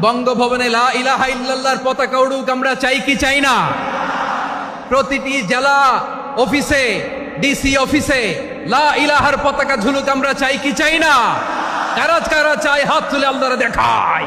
বঙ্গভবনে লা ইলাহা ইল্লাল্লাহর পতাকা উড়ুক, আমরা চাই কি চাই না? প্রতিটি জেলা অফিসে ডিসি অফিসে লা ইলাহার পতাকা ঝুলুক, আমরা চাই কি চাই না? কারা কারা চাই হাত তুলে আল্লাহরা দেখায়।